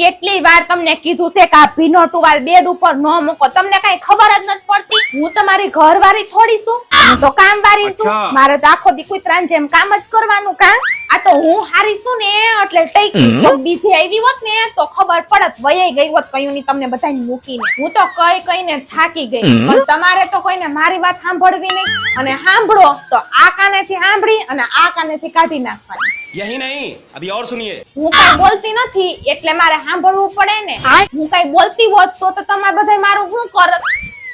કેટલી વાર તમને કીધું છે કે આ ભીનો ટુવાલ બેડ ઉપર ન મૂકો. તમને કઈ ખબર જ નથી પડતી? હું તમારી ઘરવાળી થોડી છું. હું તો કામવાળી છું. મારે તો આખો દી કૂતરાની જેમ કામ જ કરવાનું કામ આ તો હું હારી છું ને એટલે ટેકી. બીજે આવી હોત ને તો ખબર પડત વયાઈ ગઈ હોત કયું ની તમને બધાને મૂકીને. હું તો કઈ કઈને થાકી ગઈ. પણ તમારે તો કોઈને મારી વાત સાંભળવી નહીં. અને સાંભળો તો આ કાનેથી સાંભળી અને આ કાનેથી કાઢી નાખવાની. યહી નહીં અભી ઓર સુનિયે હું કઈ બોલતી નથી એટલે મારે સાંભળવું પડે ને. હું કઈ બોલતી હોત તો તો તમે બધાય મારું શું કરત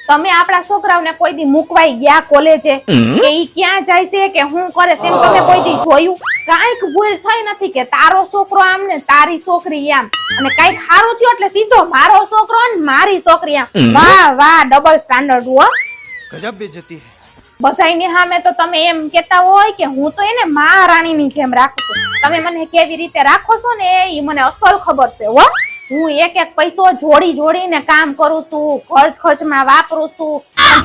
તમે આપણા છોકરાઓને કોઈ દી મુકવાઈ ગયા કોલેજે? કે ઈ ક્યાં જાય છે કે હું કરે છે તમે કોઈ દી જોયું? કાંઈક ભૂલ થઈ નથી કે તારો છોકરો આમ ને તારી છોકરી આમ અને કાંઈક સારું થયું એટલે સીધો મારો છોકરો ને મારી છોકરી આમ વાહ વાહ ડબલ સ્ટાન્ડર્ડ હો. ગજબ બેજતી હે. બધાયની સામે તો તમે એમ કેતા હોય કે હું તો એને મહારાણીની જેમ રાખું છું. તમે મને કેવી રીતે રાખો છો ને એ મને અસલ ખબર છે હો. હું એક એક પૈસો જોડી જોડીને કામ કરું છું ખર્ચ ખર્ચમાં વાપરું છું.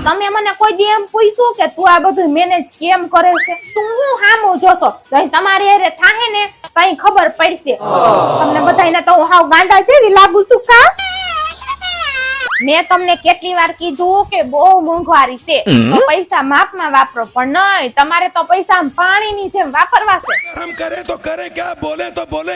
તમે મને કોઈ દી એમ પૂછ્યું કે તું આ બધું મેનેજ કેમ કરે છે? તું હું હામું જોશો? તમારે હારે થાહે ને કઈ ખબર પડશે. તમને બધાને તો હું હાવ ગાંડા જેવી લાગુ છું કા? મેં તમને કેટલી વાર કીધું કે બહુ મોંઘવારી છે. તો પૈસા માપમાં વાપરો પણ નહીં તમારે તો પૈસા પાણીની જેમ વાપરવા છે. હમ કરે તો કરે ક્યાં બોલે તો બોલે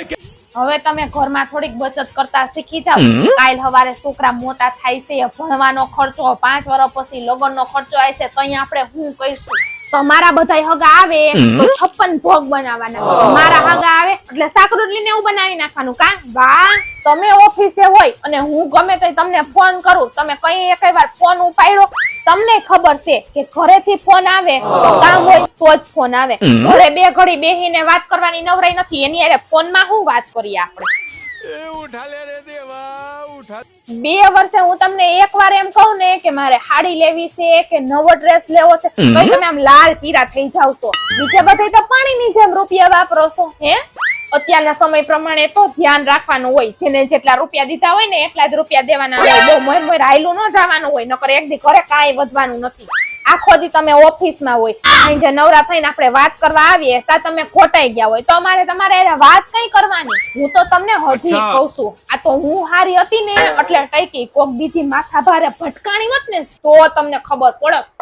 હવે તમે ઘરમાં થોડીક બચત કરતા શીખી જાઓ. કાલ હવારે છોકરા મોટા થાય છે ભણવાનો ખર્ચો પાંચ વર્ષ પછી લગ્નનો ખર્ચો આવશે તો અહીંયા આપણે હું કહીશું તો મારા બધા હગા આવે તો છપ્પન ભોગ બનાવવાના મારા હગા આવે એટલે શાક લઈને ને એવું બનાવી નાખવાનું. કા? બા તમે ઓફિસે હોય અને હું ગમે તે તમને ફોન કરું તમે કઈ એક વાર ફોન ઉપાડ્યો તમને ખબર છે કે ઘરેથી ફોન આવે તો કામ હોય તો જ ફોન આવે. ઘરે બે ઘડી બેહીને વાત કરવાની નવરાઈ નથી એની અરે ફોનમાં શું વાત કરીએ આપણે? બે વર્ષે હું તમને એક વાર એમ કહું ને કે મારે હાડી લેવી છે કે નવો ડ્રેસ લેવો છે તો તમે આમ લાલ પીરા થઈ જાવ છો. બીજે બધે તો પાણીની જેમ રૂપિયા વાપરો છો હે? અત્યારના સમય પ્રમાણે તો ધ્યાન રાખવાનું હોય. જેને જેટલા રૂપિયા દીધા હોય ને એટલા જ રૂપિયા દેવાના હોય. બહુ મોય મોય રાયલું ન જવાનું હોય નકર એક દી ઘરે કાંઈ વધવાનું નથી. આખો દી તમે ઓફિસમાં હોય અહીં જે નવરા થઈને આપણે વાત કરવા આવીએ ત્યાં તમે ખોટાઈ ગયા હોય. તો અમારે તમારે એને વાત કઈ કરવાની? હું તો તમને હજી કહું છું આ તો હું હારી હતી ને એટલે ટકી કોક બીજી માથા ભારે ભટકાણી હોત ને તો તમને ખબર પડત.